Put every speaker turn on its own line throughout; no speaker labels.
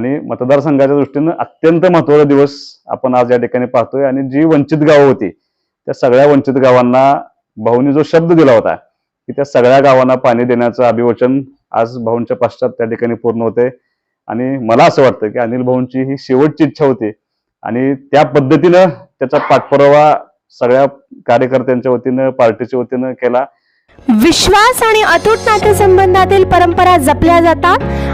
आणि मतदारसंघाच्या दृष्टीनं अत्यंत महत्त्वाचा दिवस आपण आज या ठिकाणी पाहतोय. आणि जी वंचित गावं होती त्या सगळ्या वंचित गावांना भाऊनी जो शब्द दिला होता की त्या सगळ्या गावांना पाणी देण्याचं अभिवचन आज भाऊंच्या पश्चात त्या ठिकाणी पूर्ण होते आणि मला असं वाटतं की अनिल भाऊंची ही शेवटची इच्छा होती. आणि त्या पद्धतीनं त्याचा पाठपुरावा सगळ्या कार्यकर्त्यांच्या वतीनं पार्टीच्या वतीनं केला.
विश्वास आणि अतूट नातेसंबंधातील परंपरा जपल्या जातात.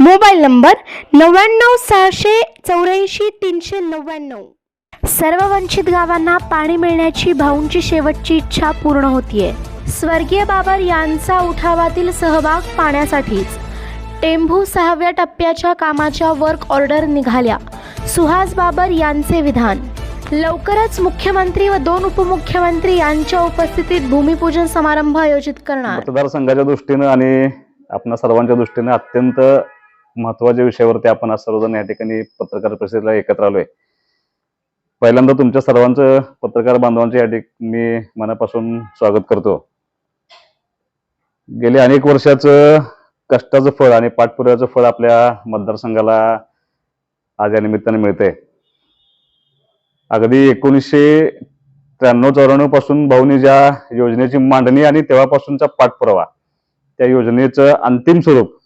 मोबाईल नंबर नव्याण्णव सहाशे चौऱ्याऐंशी तीनशे नव्याण्णव. सर्व वंचित गावांना पाणी मिळण्याची भाऊंची शेवटची इच्छा पूर्ण होतीये. स्वर्गीय बाबर यांचा उठावातील सहभाग पाण्यासाठीच. टेंभू सहाव्या टप्प्याच्या कामाच्या वर्क ऑर्डर निघाल्या. सुहास बाबर यांचे विधान. लवकरच मुख्यमंत्री व दोन उपमुख्यमंत्री यांच्या उपस्थितीत भूमिपूजन समारंभ आयोजित करणार.
मतदारसंघाच्या दृष्टीनं आणि आपणा सर्वांच्या दृष्टीनं अत्यंत महत्त्वाच्या विषयावरती आपण आज सर्वजण या ठिकाणी पत्रकार परिषदेला एकत्र आलोय. पहिल्यांदा तुमच्या सर्वांचं पत्रकार बांधवांचं या ठिकाणी मी मनापासून स्वागत करतो. गेले अनेक वर्षाचं कष्टाचं फळ आणि पाठपुराव्याचं फळ आपल्या मतदारसंघाला आज या निमित्ताने मिळतंय. अगदी एकोणीसशे त्र्याण्णव चौऱ्याण्णवपासून भाऊनी ज्या योजनेची मांडणी आणि तेव्हापासूनचा पाठपुरावा त्या योजनेचं अंतिम स्वरूप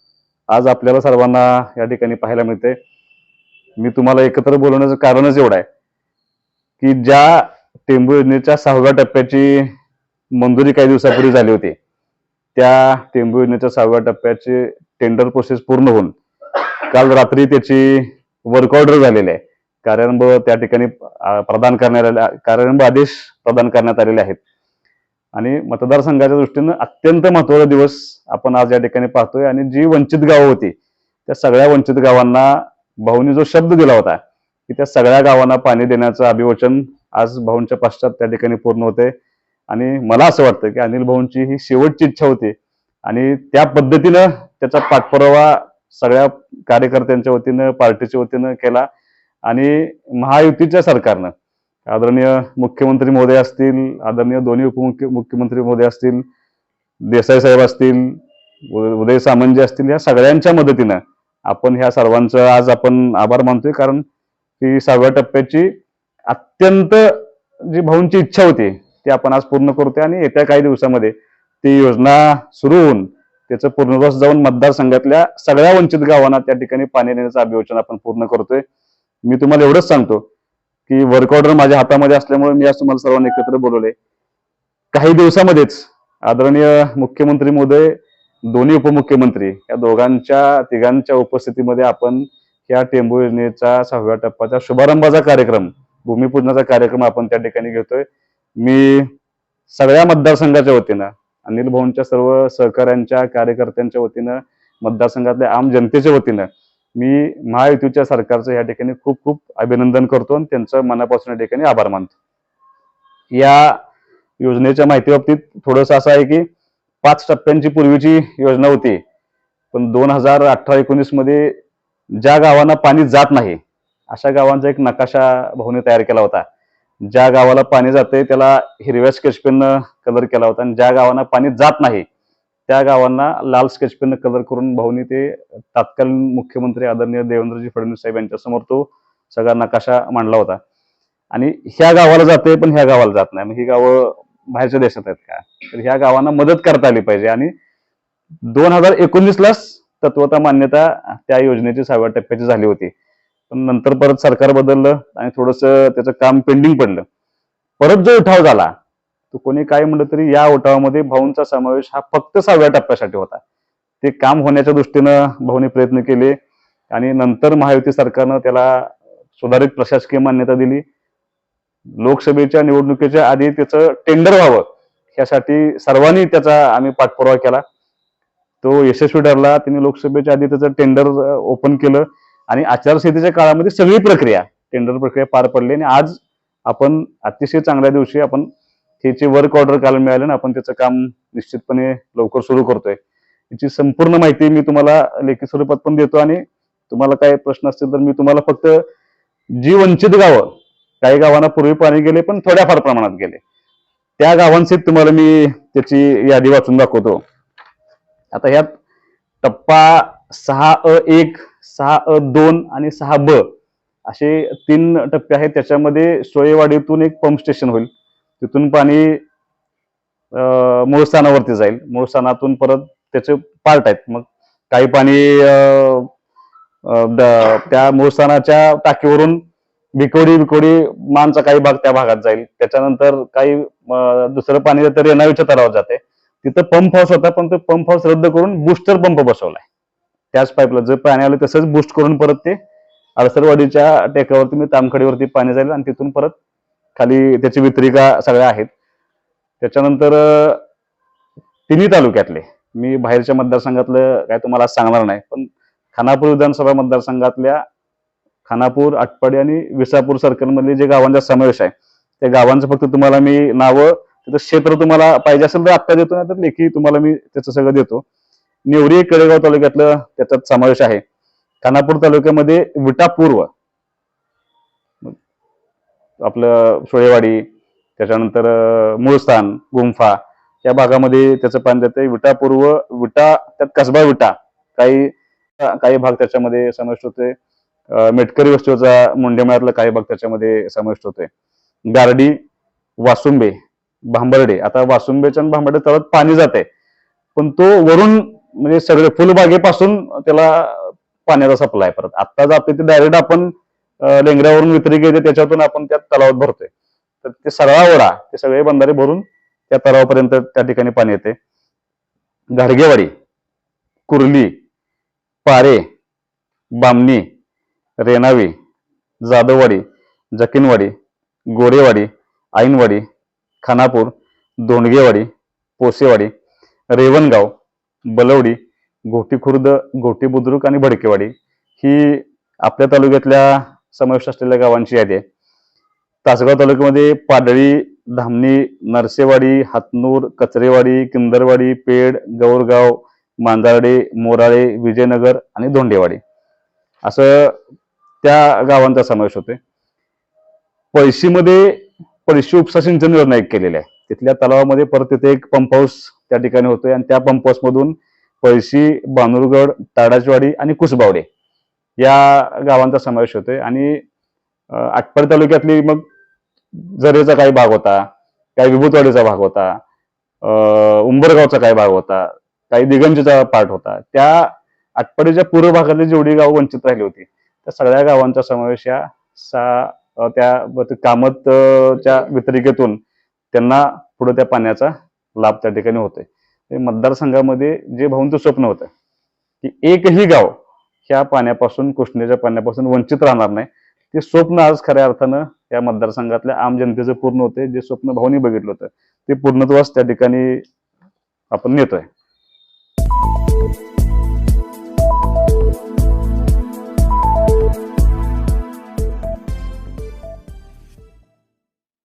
आज आपल्याला सर्वांना या ठिकाणी पाहायला मिळते मी तुम्हाला एकत्र बोलवण्याचं कारणच एवढं आहे की ज्या टेंबू योजनेच्या सहाव्या टप्प्याची मंजुरी काही दिवसापूर्वी झाली होती त्या टेंबू योजनेच्या सहाव्या टप्प्याची टेंडर प्रोसेस पूर्ण होऊन काल रात्री त्याची वर्क ऑर्डर झालेली आहे. कार्यारंभ त्या ठिकाणी प्रदान करण्यात आले कार्यारंभ आदेश प्रदान करण्यात आलेले आहेत. आणि मतदारसंघाच्या दृष्टीनं अत्यंत महत्त्वाचा दिवस आपण आज या ठिकाणी पाहतोय. आणि जी वंचित गावं होती त्या सगळ्या वंचित गावांना भाऊनी जो शब्द दिला होता की त्या सगळ्या गावांना पाणी देण्याचं अभिवचन आज भाऊंच्या पश्चात त्या ठिकाणी पूर्ण होते आणि मला असं वाटतं की अनिल भाऊंची ही शेवटची इच्छा होती. आणि त्या पद्धतीनं त्याचा पाठपुरावा सगळ्या कार्यकर्त्यांच्या वतीनं पार्टीच्या वतीनं केला. आणि महायुतीच्या सरकारनं आदरणीय मुख्यमंत्री महोदय असतील आदरणीय दोन्ही उपमुख्य मुख्यमंत्री महोदय असतील देसाई साहेब असतील उदय सामंत जे असतील या सगळ्यांच्या मदतीनं आपण ह्या सर्वांचं आज आपण आभार मानतोय. कारण ही सहाव्या टप्प्याची अत्यंत जी भाऊंची इच्छा होती ती आपण आज पूर्ण करतोय. आणि येत्या काही दिवसामध्ये ती योजना सुरू होऊन त्याचं पूर्णवास जाऊन मतदारसंघातल्या सगळ्या वंचित गावांना त्या ठिकाणी पाणी देण्याचं अभिवचन आपण पूर्ण करतोय. मी तुम्हाला एवढंच सांगतो की वर्क ऑर्डर माझ्या हातामध्ये असल्यामुळे मी आज तुम्हाला सर्वांना एकत्र बोलवले काही दिवसामध्येच आदरणीय मुख्यमंत्री महोदय दोन्ही उपमुख्यमंत्री या दोघांच्या तिघांच्या उपस्थितीमध्ये आपण या टेंबू योजनेचा सहाव्या टप्प्याचा शुभारंभाचा कार्यक्रम भूमिपूजनाचा कार्यक्रम आपण त्या ठिकाणी घेतोय. मी सगळ्या मतदारसंघाच्या वतीनं अनिल भाऊंच्या सर्व सहकाऱ्यांच्या कार्यकर्त्यांच्या वतीनं मतदारसंघातल्या आम जनतेच्या वतीनं मी महायुतीच्या सरकारचं या ठिकाणी खूप खूप अभिनंदन करतो आणि त्यांचं मनापासून या ठिकाणी आभार मानतो. या योजनेच्या माहिती बाबतीत थोडंसं असं आहे की पाच टप्प्यांची पूर्वीची योजना होती पण दोन हजार अठरा एकोणीसमध्ये ज्या गावांना पाणी जात नाही अशा गावांचा एक नकाशा भाऊने तयार केला होता. ज्या गावाला पाणी जाते त्याला हिरव्या स्केचपेननं कलर केला होता आणि ज्या गावांना पाणी जात नाही त्या गावांना लाल स्केचपेननं कलर करून भाऊनी ते तत्कालीन मुख्यमंत्री आदरणीय देवेंद्रजी फडणवीस साहेब यांच्या समोर तो सगळा नकाशा मांडला होता. आणि ह्या गावाला जाते पण ह्या गावाला जात नाही. मग ही गावं बाहेरच्या देशात आहेत का? तर ह्या गावांना मदत करता आली पाहिजे. आणि दोन हजार एकोणीस लाच तत्वता मान्यता त्या योजनेची सहाव्या टप्प्याची झाली होती. पण नंतर परत सरकार बदललं आणि थोडस त्याचं काम पेंडिंग पडलं. परत जो उठाव झाला तो कोणी काय म्हणलं तरी या उठावामध्ये भाऊंचा समावेश हा फक्त सहाव्या टप्प्यासाठी होता. ते काम होण्याच्या दृष्टीनं भाऊने प्रयत्न केले आणि नंतर महायुती सरकारनं त्याला सुधारित प्रशासकीय मान्यता दिली. लोकसभेच्या निवडणुकीच्या आधी त्याचं टेंडर व्हावं यासाठी सर्वांनी त्याचा आम्ही पाठपुरावा केला. तो यशस्वी ठरला. त्यांनी लोकसभेच्या आधी त्याचं टेंडर ओपन केलं आणि आचारसंहितेच्या काळामध्ये सगळी प्रक्रिया टेंडर प्रक्रिया पार पडली आणि आज आपण अतिशय चांगल्या दिवशी आपण त्याची वर्क ऑर्डर काल मिळाली ना आपण त्याचं काम निश्चितपणे लवकर सुरू करतोय. याची संपूर्ण माहिती मी तुम्हाला लेखी स्वरूपात पण देतो आणि तुम्हाला काय प्रश्न असतील तर मी तुम्हाला फक्त जी वंचित गावं काही गावांना पूर्वी पाणी गेले पण थोड्याफार प्रमाणात गेले. त्या गावांचे तुम्हाला मी त्याची यादी वाचून दाखवतो. आता ह्यात टप्पा सहा अ एक सहा अ दोन आणि सहा ब असे तीन टप्पे आहेत. त्याच्यामध्ये सोयेवाडीतून एक पंप स्टेशन होईल. तिथून पाणी अं, मूळ स्थानावरती जाईल. मूळ स्थानातून परत त्याचे पार्ट आहेत. मग काही पाणी त्या मूळ स्थानाच्या टाकीवरून भिकोडी बिकोडी मानचा काही भाग त्या भागात जाईल. त्याच्यानंतर काही दुसरं पाणी तर रेणावीच्या तलावात जाते. तिथं पंप हाऊस होता पण तो पंप हाऊस रद्द करून बुस्टर पंप बसवलाय. त्याच पाईपला जर पाणी आलं तसंच बुस्ट करून परत ते अडसरवाडीच्या टेकावरती मी तामखडीवरती पाणी जाईल आणि तिथून परत खाली त्याची वितरिका सगळ्या आहेत. त्याच्यानंतर तिन्ही तालुक्यातले. मी बाहेरच्या मतदारसंघातलं काय तुम्हाला सांगणार नाही पण खानापूर विधानसभा मतदारसंघातल्या खानापूर आटपाडी आणि विसापूर सर्कलमधले जे गावांचा समावेश आहे त्या गावांचं फक्त तुम्हाला मी नावं तिथं क्षेत्र तुम्हाला पाहिजे असेल तर आत्ता देतो नाही तर लेखी तुम्हाला मी त्याचं सगळं देतो. नेवरी कडेगाव तालुक्यातलं त्याच्यात समावेश आहे. खानापूर तालुक्यामध्ये विटा पूर्व आपलं सोळेवाडी त्याच्यानंतर मूळस्थान गुंफा या भागामध्ये त्याचं पाणी जाते. विटा पूर्व विटा त्यात कसबा विटा काही काही भाग त्याच्यामध्ये समाविष्ट होते मेटकरी वस्तूचा मुंडेमळ्यातला काही भाग त्याच्यामध्ये समाविष्ट होते गारडी वासुंबे भांबर्डे. आता वासुंबेच्या आणि भांबर्डे तळात पाणी जाते पण तो वरून म्हणजे सगळे फुलबागेपासून त्याला पाण्याचा सप्लाय परत आता जाते ते डायरेक्ट आपण लेंगऱ्यावरून वितरिक येते त्याच्यातून आपण त्या तलावात भरतोय. तर ते सरळा ओढा ते सगळे बंधारे भरून त्या तलावापर्यंत त्या ठिकाणी पाणी येते. घाडगेवाडी कुर्ली पारे बामणी रेणावी जाधववाडी जकीनवाडी गोरेवाडी ऐनवाडी खानापूर दोंडगेवाडी पोसेवाडी रेवणगाव बलवडी घोटीखुर्द घोटी बुद्रुक आणि भडकेवाडी ही आपल्या तालुक्यातल्या समाविष्ट असलेल्या गावांची यादी आहे. तासगाव तालुक्यामध्ये पाडळी धामणी नरसेवाडी हातनूर कचरेवाडी किंदरवाडी पेड गौरगाव मांजारडे मोराळे विजयनगर आणि धोंडेवाडी. असं त्या गावांचा समावेश होतोय. पळशीमध्ये पळशी उपसा सिंचन योजना एक केलेली आहे. तिथल्या तलावामध्ये परत तिथे एक पंप हाऊस त्या ठिकाणी होतोय आणि त्या पंप हाऊसमधून पैशी पळशी बानुरगड ताडाचवाडी आणि कुसबावडे या गावांचा समावेश होतोय. आणि आटपाडी तालुक्यातली मग झरेचा काही भाग होता काही विभूतवाडीचा भाग होता उंबरगावचा काही भाग होता काही दिगंजीचा पार्ट होता. त्या आटपाडीच्या पूर्व भागातली जेवढी गाव वंचित राहिली होती त्या सगळ्या गावांचा समावेश या सा त्या कामतच्या वितरिकेतून त्यांना पुढे त्या पाण्याचा लाभ त्या ठिकाणी होतोय. मतदारसंघामध्ये जे भाऊंचं स्वप्न होतं की एकही गाव ह्या पाण्यापासून कृष्णेच्या पाण्यापासून वंचित राहणार नाही. ते स्वप्न आज खऱ्या अर्थानं या मतदारसंघातल्या आम जनतेचं पूर्ण होते जे स्वप्न भाऊनी बघितलं होतं ते पूर्णत्वास त्या ठिकाणी आपण नेतोय.